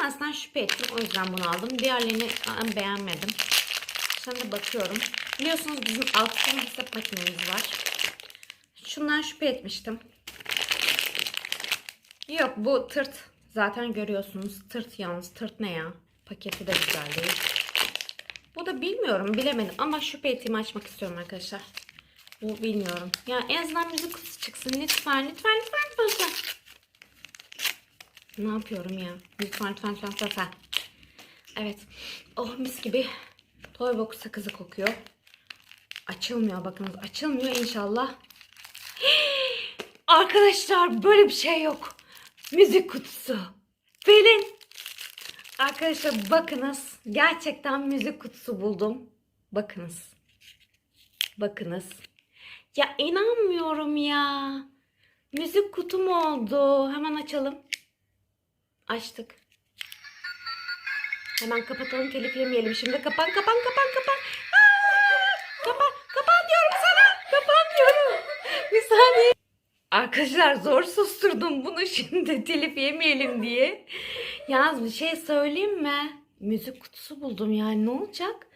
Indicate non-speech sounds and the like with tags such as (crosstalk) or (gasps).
tanesinden şüphe ettim. O yüzden bunu aldım. Diğerlerini beğenmedim. Şimdi bakıyorum. Biliyorsunuz bizim altın hesap makinemiz var. Şundan şüphe etmiştim. Yok bu tırt. Zaten görüyorsunuz. Tırt yalnız. Tırt ne ya? Paketi de güzel değil. Bu da bilmiyorum. Bilemedim. Ama şüphe ettiğimi açmak istiyorum arkadaşlar. Bu bilmiyorum. Ya en azından müzik kutusu çıksın. Lütfen lütfen lütfen lütfen. Ne yapıyorum ya? Lütfen lütfen lütfen lütfen. Evet. Oh mis gibi. Toybox sakızı kokuyor. Açılmıyor bakınız. Açılmıyor inşallah. (gasps) Arkadaşlar böyle bir şey yok. Müzik kutusu. Pelin. Arkadaşlar bakınız. Gerçekten müzik kutusu buldum. Bakınız. Bakınız. Ya inanmıyorum ya. Müzik kutum oldu. Hemen açalım. Açtık. Hemen kapatalım telif yemeyelim. Şimdi kapan kapan kapan kapan. Aa! Kapan kapan diyorum sana. Kapan diyorum. Bir saniye. Arkadaşlar zor susturdum bunu şimdi (laughs) telif yemeyelim diye. Yalnız bir şey söyleyeyim mi? Müzik kutusu buldum yani ne olacak?